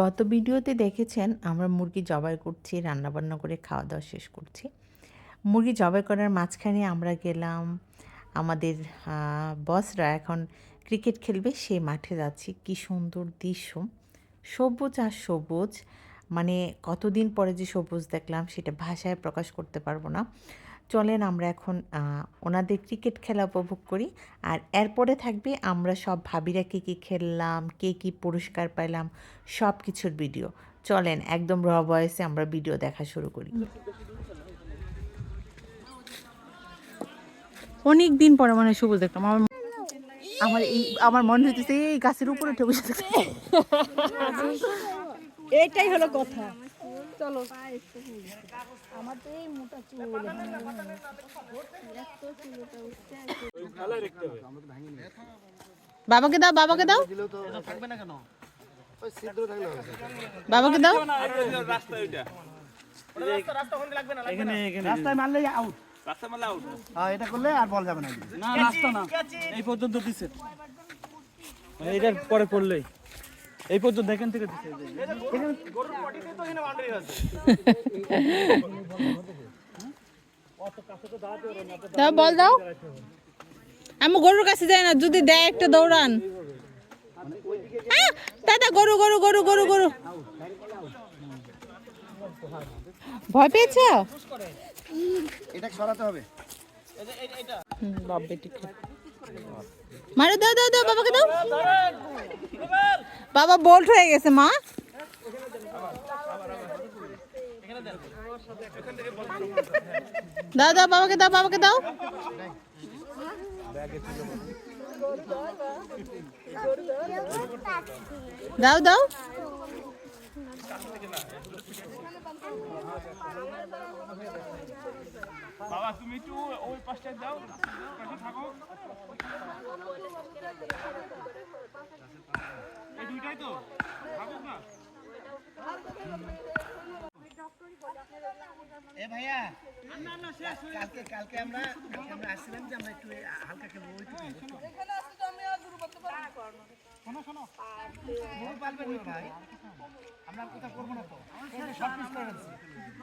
গত ভিডিওতে দেখেছেন আমরা মুরগি জবাই করছি, রান্নাবান্না করে খাওয়া দাওয়া শেষ করছি। মুরগি জবাই করার মাঝখানে আমরা গেলাম, আমাদের বসরা এখন ক্রিকেট খেলবে সেই মাঠে যাচ্ছি। কি সুন্দর দৃশ্য। সবুজ আর সবুজ মানে কতদিন পরে যে সবুজ দেখলাম, সেটা ভাষায় প্রকাশ করতে পারব না। চলেন আমরা এখন ওনাদের ক্রিকেট খেলা উপভোগ করি। আর এরপরে থাকবে আমরা সব ভাবিরা কী কী খেললাম কে কী পুরস্কার পেলাম সব কিছুর ভিডিও চলেন একদম র বয়সে আমরা ভিডিও দেখা শুরু করি। অনেক দিন পরে মানে সবুজ দেখলাম। আমার আমার এই আমার মনে হইতেছে এই গাছের উপরে উঠে বসে। এইটাই হলো কথা। চলো। আমার তো এই মোটা চুল। বাবাকে দাও বাবাকে দাও। বাবাকে দাও। রাস্তায় মারলে আউট হ্যাঁ এটা করলে আর বল যাবে না না রাস্তা না। এই পর্যন্ত দিছে। এইটার পরে পড়লেই। এই পর্যন্ত এখান থেকে বল দাও। আমি গরুর কাছে যাই না যদি দেয় একটা দৌড়ান। দাদা গরু গরু গরু গরু গরু। ভয় পেয়েছ? এটা সরাতে হবে। মারো দাও দাও দাও বাবাকে দাও। বাবা বোল্ট হয়ে গেছে মা। দাও দাও বাবাকে দাও বাবাকে দাও। দাও দাও। বাবা তুমি একটু ওই পাশটায় দাও পাশে থাকো। এই দুইটাই তো থাকুক না। এ ভাইয়া কালকে কালকে আমরা কালকে আমরা আসছিলাম যে আমরা একটু হালকা খেলব ওইটুকু শোনো শোনো। গরু পালবেন ভাই। আমরা না তো? শর্ট পিস করে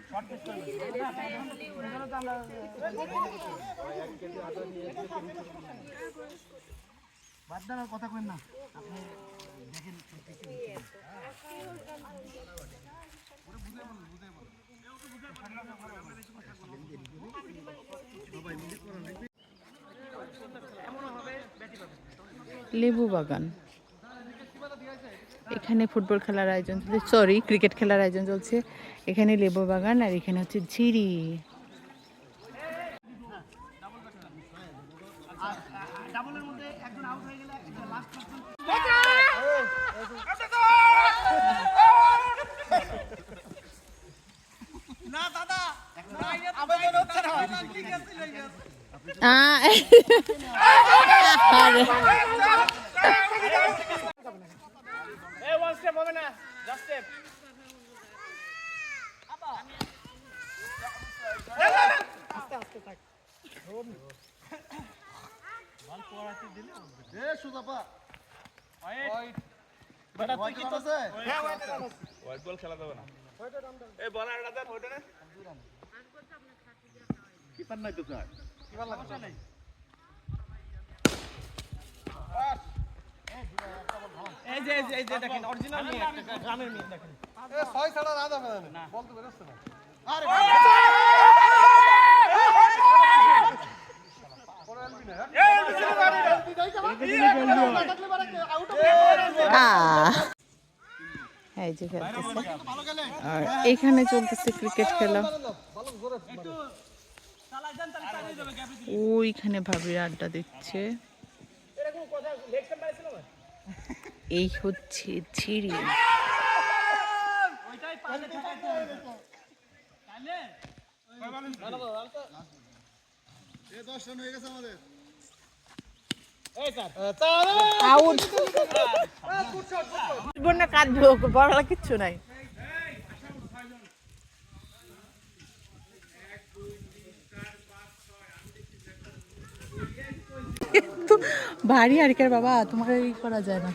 শর্ট পিস করে বাদ দেওয়ার কথা কেন না। আপনি দেখেন লেবু বাগান। এখানে ফুটবল খেলার আয়োজন চলছে। সরি ক্রিকেট খেলার আয়োজন চলছে। এখানে লেবু বাগান আর এখানে হচ্ছে ঝিরি। আরে, হবে না জাস্ট স্টেপ এ সুজাপা বেটা তুই কি আছে? হোয়াইট বল খেলা যাবে না। এই বল আর দেন ওইটা না কিপার নাই তো স্যার এই যে এই যে এই যে দেখেন অরিজিনাল মেয়ে একটা গ্রামের মেয়ে দেখেন আহ। এই যে খেলতেছে আর এখানে চলতেছে ক্রিকেট খেলা ওইখানে ভাবির আড্ডা দিচ্ছে এই হচ্ছে বন্যা কাঁদবো বড় কিচ্ছু নাই। ভারী হারিকেন বাবা তোমার ই করা যায় না।